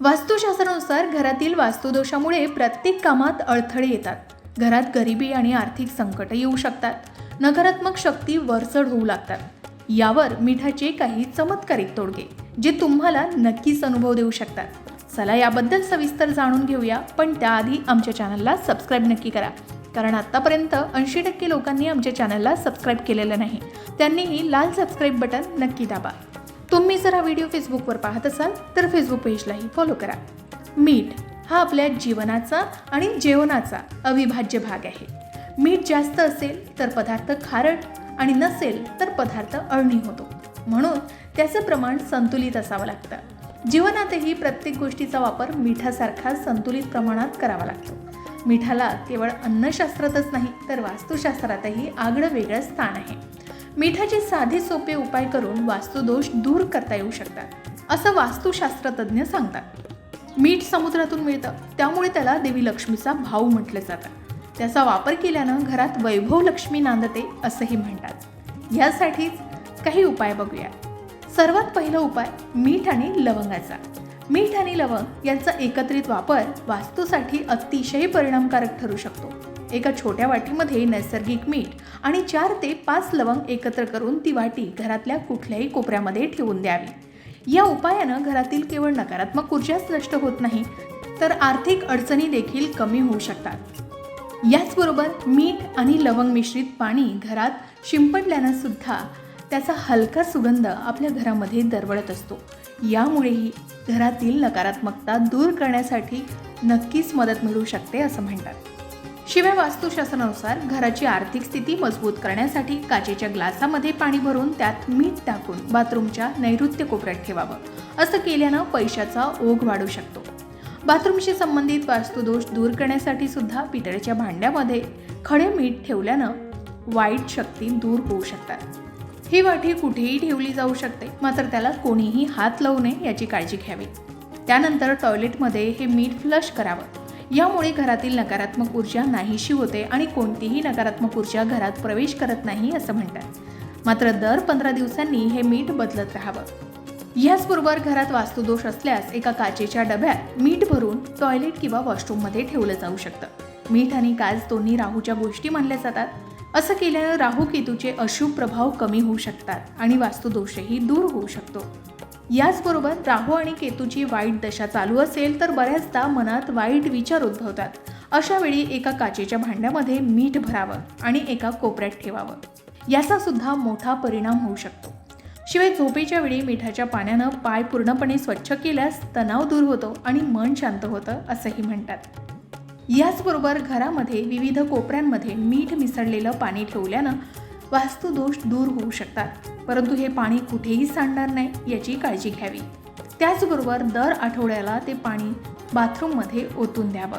वास्तुशास्त्रानुसार घरातील वास्तुदोषामुळे प्रत्येक कामात अडथळे येतात. घरात गरिबी आणि आर्थिक संकट येऊ शकतात. नकारात्मक शक्ती वरचढ होऊ लागतात. यावर मिठाचे काही चमत्कारिक तोडगे जे तुम्हाला नक्कीच अनुभव देऊ शकतात. चला याबद्दल सविस्तर जाणून घेऊया पण त्याआधी आमच्या चॅनलला सबस्क्राईब नक्की करा. कारण आत्तापर्यंत ऐंशी टक्के लोकांनी आमच्या चॅनलला सबस्क्राईब केलेलं नाही. त्यांनीही लाल सबस्क्राईब बटन नक्की दाबा. तुम्ही जर हा व्हिडिओ फेसबुकवर पाहत असाल तर फेसबुक पेजलाही फॉलो करा. मीठ हा आपल्या जीवनाचा आणि जेवणाचा अविभाज्य भाग आहे. मीठ जास्त असेल तर पदार्थ खारट आणि नसेल तर पदार्थ अळणी होतो. म्हणून त्याचं प्रमाण संतुलित असावं लागतं. जीवनातही प्रत्येक गोष्टीचा वापर मिठासारखा संतुलित प्रमाणात करावा लागतो. मिठाला केवळ अन्नशास्त्रातच नाही तर वास्तुशास्त्रातही आगळं वेगळं स्थान आहे. मिठाचे साधे सोपे उपाय करून वास्तुदोष दूर करता येऊ शकतात असं वास्तुशास्त्रतज्ञ सांगतात. मीठ समुद्रातून मिळतं त्यामुळे त्याला देवी लक्ष्मीचा भाऊ म्हटलं जातं. त्याचा वापर केल्यानं घरात वैभव लक्ष्मी नांदते असंही म्हणतात. यासाठीच काही उपाय बघूया. सर्वात पहिला उपाय मीठ आणि लवंगाचा. मीठ आणि लवंग यांचा एकत्रित वापर वास्तूसाठी अतिशय परिणामकारक ठरू शकतो. एका छोट्या वाटीमध्ये नैसर्गिक मीठ आणि चार ते पाच लवंग एकत्र करून ती वाटी घरातल्या कुठल्याही कोपऱ्यामध्ये ठेवून द्यावी. या उपायानं घरातील केवळ नकारात्मक ऊर्जाच नष्ट होत नाही तर आर्थिक अडचणी देखील कमी होऊ शकतात. याचबरोबर मीठ आणि लवंग मिश्रित पाणी घरात शिंपडल्यानं सुद्धा त्याचा हलका सुगंध आपल्या घरामध्ये दरवळत असतो. यामुळेही घरातील नकारात्मकता दूर करण्यासाठी नक्कीच मदत मिळू शकते असं म्हणतात. शिवाय वास्तुशास्त्रानुसार घराची आर्थिक स्थिती मजबूत करण्यासाठी काचेच्या ग्लासामध्ये पाणी भरून त्यात मीठ टाकून बाथरूमच्या नैऋत्य कोपऱ्यात ठेवावं. असं केल्यानं पैशाचा ओघ वाढू शकतो. बाथरूमशी संबंधित वास्तुदोष दूर करण्यासाठी सुद्धा पितळेच्या भांड्यामध्ये खडे मीठ ठेवल्यानं वाईट शक्ती दूर होऊ शकतात. ही वाटी कुठेही ठेवली जाऊ शकते मात्र त्याला कोणीही हात लावू नये याची काळजी घ्यावी. त्यानंतर टॉयलेटमध्ये हे मीठ फ्लश करावं. यामुळे घरातील नकारात्मक ऊर्जा नाहीशी होते आणि कोणतीही नकारात्मक ऊर्जा घरात प्रवेश करत नाही असं म्हणतात. मात्र दर पंधरा दिवसांनी हे मीठ बदलत राहावं. याचबरोबर घरात वास्तुदोष असल्यास एका काचेच्या डब्यात मीठ भरून टॉयलेट किंवा वॉशरूममध्ये ठेवलं जाऊ शकतं. मीठ आणि काच दोन्ही राहूच्या गोष्टी मानल्या जातात. असं केल्यानं राहू केतूचे अशुभ प्रभाव कमी होऊ शकतात आणि वास्तुदोषही दूर होऊ शकतो. याचबरोबर राहू आणि केतूची वाईट दशा चालू असेल तर बऱ्याचदा मनात वाईट विचार उद्भवतात. अशा वेळी एका काचेच्या भांड्यामध्ये मीठ भरावं आणि एका कोपऱ्यात ठेवावं. याचा सुद्धा मोठा परिणाम होऊ शकतो. शिवाय झोपेच्या वेळी मिठाच्या पाण्यानं पाय पूर्णपणे स्वच्छ केल्यास तणाव दूर होतो आणि मन शांत होतं असंही म्हणतात. याचबरोबर घरामध्ये विविध कोपऱ्यांमध्ये मीठ मिसळलेलं पाणी ठेवल्यानं वास्तुदोष दूर होऊ शकतात. परंतु हे पाणी कुठेही सांडणार नाही याची काळजी घ्यावी. त्याचबरोबर दर आठवड्याला ते पाणी बाथरूममध्ये ओतून द्यावं.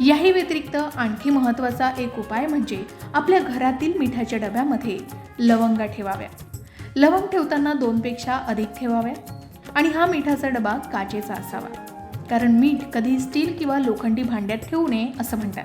याही व्यतिरिक्त आणखी महत्त्वाचा एक उपाय म्हणजे आपल्या घरातील मिठाच्या डब्यामध्ये लवंगा ठेवाव्या. लवंग ठेवताना दोनपेक्षा अधिक ठेवाव्या आणि हा मिठाचा डबा काचेचा असावा. कारण मीठ कधी स्टील किंवा लोखंडी भांड्यात ठेवू नये असं म्हणतात.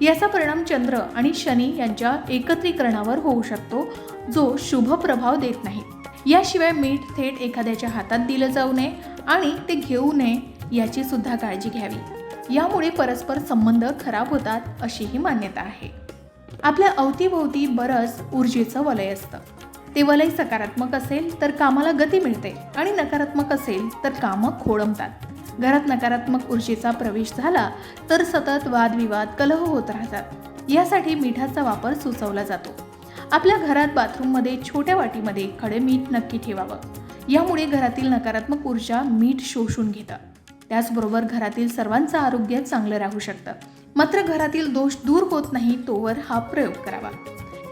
याचा परिणाम चंद्र आणि शनी यांच्या एकत्रीकरणावर होऊ शकतो जो शुभ प्रभाव देत नाही. याशिवाय मीठ थेट एखाद्याच्या हातात दिलं जाऊ नये आणि ते घेऊ नये याची सुद्धा काळजी घ्यावी. यामुळे परस्पर संबंध खराब होतात अशीही मान्यता आहे. आपल्या अवतीभोवती बरंच ऊर्जेचं वलय असतं. ते वलय सकारात्मक असेल तर कामाला गती मिळते आणि नकारात्मक असेल तर कामं खोळंबतात घरात नकारात्मक ऊर्जेचा प्रवेश झाला तर सतत वादविवाद कलह होत राहतात. यासाठी मिठाचा वापर सुचवला जातो. आपल्या घरात बाथरूममध्ये छोट्या वाटीमध्ये खडे मीठ नक्की ठेवावं. यामुळे घरातील नकारात्मक ऊर्जा मीठ शोषून घेतं. त्याचबरोबर घरातील सर्वांचं आरोग्य चांगलं राहू शकतं. मात्र घरातील दोष दूर होत नाही तोवर हा प्रयोग करावा.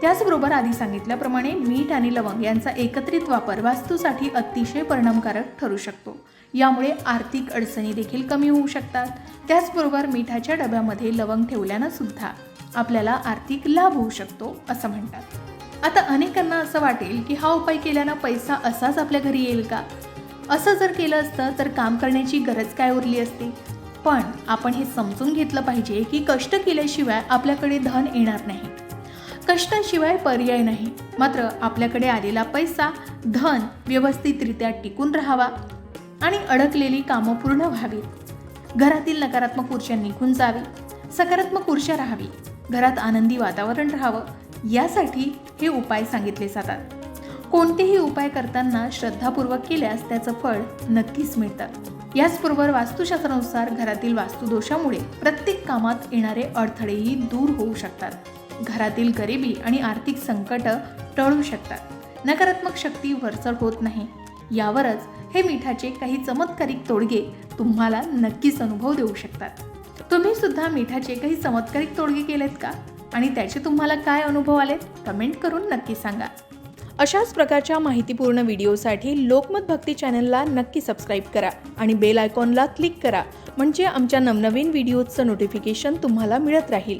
त्याचबरोबर आधी सांगितल्याप्रमाणे मीठ आणि लवंग यांचा एकत्रित वापर वास्तूसाठी अतिशय परिणामकारक ठरू शकतो. यामुळे आर्थिक अडचणी देखील कमी होऊ शकतात. त्याचबरोबर मिठाच्या डब्यामध्ये लवंग ठेवल्यानं सुद्धा आपल्याला आर्थिक लाभ होऊ शकतो असं म्हणतात. आता अनेकांना असं वाटेल की हा उपाय केल्यानं पैसा असाच आपल्या घरी येईल का? असं जर केलं असतं तर काम करण्याची गरज काय उरली असती? पण आपण हे समजून घेतलं पाहिजे की कष्ट केल्याशिवाय आपल्याकडे धन येणार नाही. कष्टाशिवाय पर्याय नाही. मात्र आपल्याकडे आलेला पैसा धन व्यवस्थितरित्या टिकून राहावा. आणि अडकलेली कामं पूर्ण व्हावीत. घरातील नकारात्मक ऊर्जा निघून जावी. सकारात्मक ऊर्जा राहावी. घरात आनंदी वातावरण राहावं. यासाठी हे उपाय सांगितले जातात. कोणतेही उपाय करताना श्रद्धापूर्वक केल्यास त्याचं फळ नक्कीच मिळतं. याचबरोबर वास्तुशास्त्रानुसार घरातील वास्तुदोषामुळे प्रत्येक कामात येणारे अडथळेही दूर होऊ शकतात. घरातील गरिबी आणि आर्थिक संकट टळू शकतात. नकारात्मक शक्ती वरचढ होत नाही. यावरच हे मिठाचे काही चमत्कारिक तोडगे तुम्हाला नक्कीच अनुभव देऊ शकतात. तुम्ही सुद्धा मिठाचे काही चमत्कारिक तोडगे केलेत का? आणि त्याचे तुम्हाला काय अनुभव आलेत? कमेंट करून नक्की सांगा. अशाच प्रकारच्या माहितीपूर्ण व्हिडिओसाठी लोकमत भक्ती चॅनलला नक्की सबस्क्राईब करा आणि बेल आयकॉनला क्लिक करा म्हणजे आमच्या नवनवीन व्हिडिओचं नोटिफिकेशन तुम्हाला मिळत राहील.